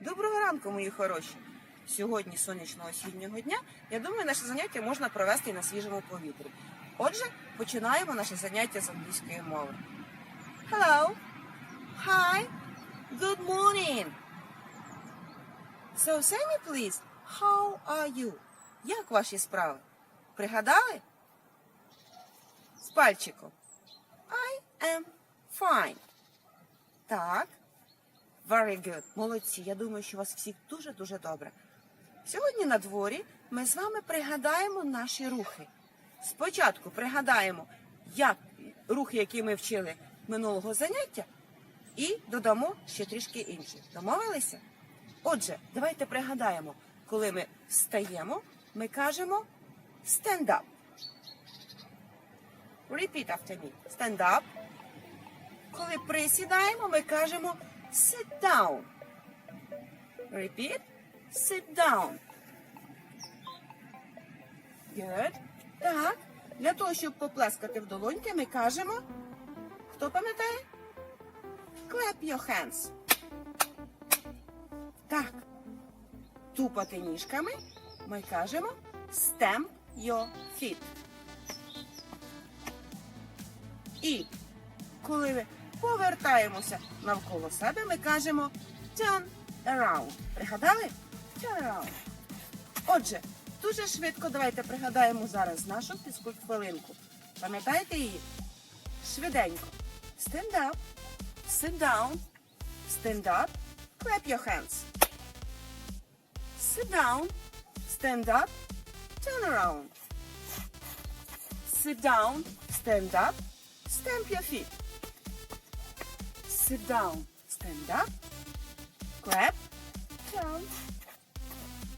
Доброго ранку, мої хороші! Сьогодні сонячного осіннього дня, я думаю, наше заняття можна провести і на свіжому повітрі. Отже, починаємо наше заняття з англійської мови. Hello. Hi. Good morning. So say me, please, how are you? Як ваші справи? Пригадали? З пальчиком. I am fine. Так. Very good. Молодці. Я думаю, що у вас всіх дуже-дуже добре. Сьогодні на дворі ми з вами пригадаємо наші рухи. Спочатку пригадаємо, як рухи, які ми вчили минулого заняття, і додамо ще трішки інших. Домовилися? Отже, давайте пригадаємо, коли ми встаємо, ми кажемо stand up. Repeat after me. Stand up. Коли присідаємо, ми кажемо sit down. Repeat. Sit down. Good. Так. Для того, щоб поплескати в долоньки, ми кажемо. Хто пам'ятає? Clap your hands. Так. Тупати ніжками ми кажемо stamp your feet. І коли ми повертаємося навколо себе, ми кажемо turn around. Пригадали? Turn around. Отже, дуже швидко давайте пригадаємо зараз нашу фізкульт хвилинку. Пам'ятаєте її? Швиденько. Stand up, sit down, stand up, clap your hands. Sit down, stand up, turn around. Sit down, stand up, stamp your feet. Sit down, stand up, clap, turn,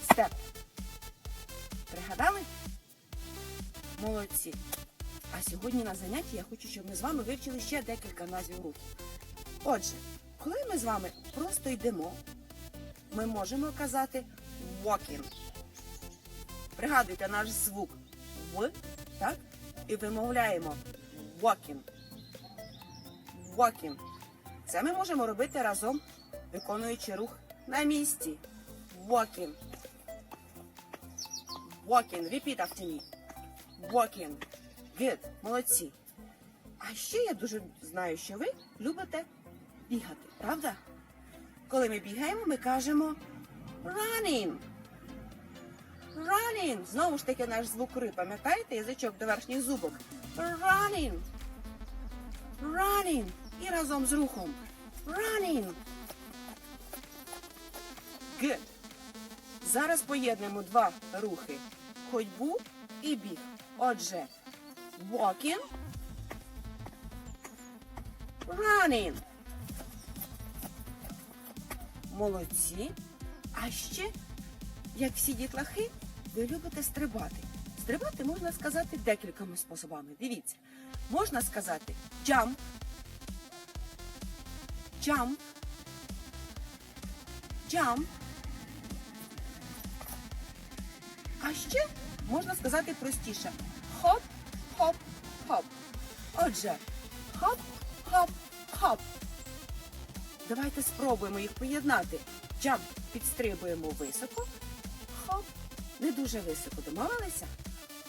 step. Пригадали? Молодці. А сьогодні на занятті я хочу, щоб ми з вами вивчили ще декілька назвів рухів. Отже, коли ми з вами просто йдемо, ми можемо казати walking. Пригадуйте наш звук В, так? І вимовляємо walking. Walking. Це ми можемо робити разом, виконуючи рух на місці. Walking. Walking. Repeat after me. Walking. Good. Молодці. А ще я дуже знаю, що ви любите бігати, правда? Коли ми бігаємо, ми кажемо running. Running. Знову ж таки наш звук ри. Пам'ятаєте? Язичок до верхніх зубок. Running. Running. І разом з рухом. Running. Good. Зараз поєднуємо два рухи. Ходьбу і біг. Отже, walking, running. Молодці. А ще, як всі дітлахи, ви любите стрибати. Стрибати можна сказати декількома способами. Дивіться. Можна сказати jump, jump, jump. А ще можна сказати простіше хоп, хоп, хоп. Отже, хоп, хоп, хоп. Давайте спробуємо їх поєднати. Джамп підстрибуємо високо, хоп, не дуже високо. Домовилися?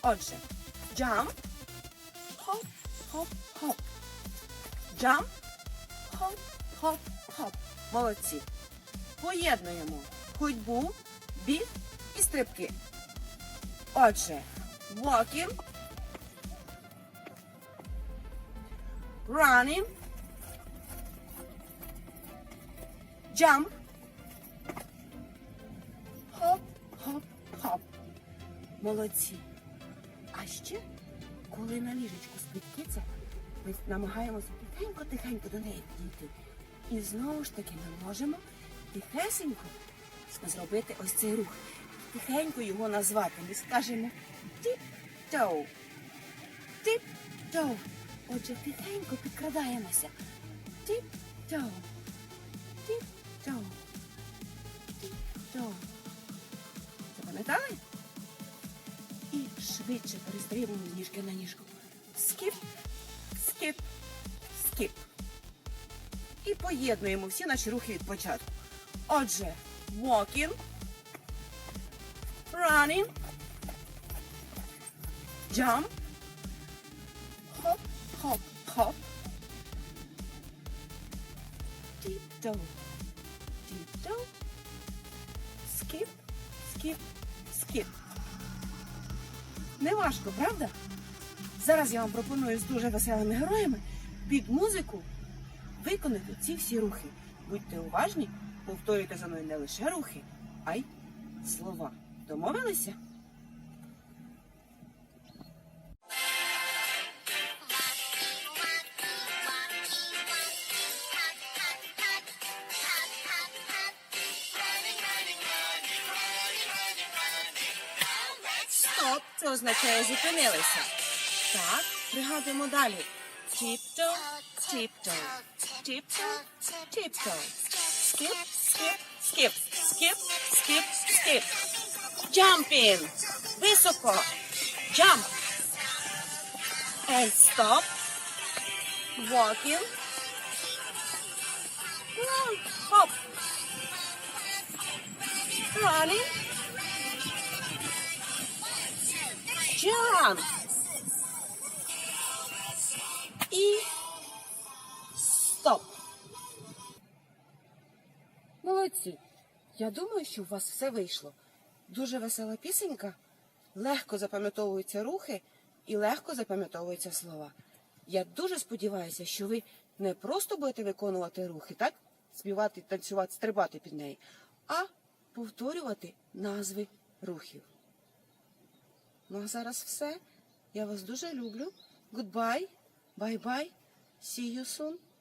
Отже, джамп, хоп, хоп, хоп. Джамп, хоп, хоп, хоп. Молодці. Поєднуємо ходьбу, біг і стрибки. Отже, walking, running, jump, хоп, хоп, хоп. Молодці. А ще, коли на ліжечку спить киця, ми намагаємося тихенько-тихенько до неї підійти. І знову ж таки ми можемо тихесенько зробити ось цей рух тихенько його назвати. Ми скажемо тіп-тоу. Тіп-тоу. Отже, тихенько підкрадаємося. Тіп-тоу. Тіп-тоу. Тіп-тоу. Запам'ятали? І швидше перестрибуємо ніжки на ніжку. Скіп, скіп, скіп. І поєднуємо всі наші рухи від початку. Отже, walking, running, jump, hop, hop, hop, tiptoe, tiptoe, skip, skip, skip. Не важко, правда? Зараз я вам пропоную з дуже веселими героями під музику виконати ці всі рухи. Будьте уважні, повторюйте за мною не лише рухи, а й слова. Домовилися? Стоп, це означає зупинилися. Так, пригадуємо далі. Tiptoe, tiptoe, tiptoe, tiptoe. Skip, skip, skip, skip, skip, skip. Jumping. Високо. Jump. And stop. Walking. Run. Hop. Running. Jump. Я думаю, що у вас все вийшло. Дуже весела пісенька, легко запам'ятовуються рухи і легко запам'ятовуються слова. Я дуже сподіваюся, що ви не просто будете виконувати рухи, так? Співати, танцювати, стрибати під неї, а повторювати назви рухів. Ну а зараз все. Я вас дуже люблю. Goodbye. Bye-bye. See you soon.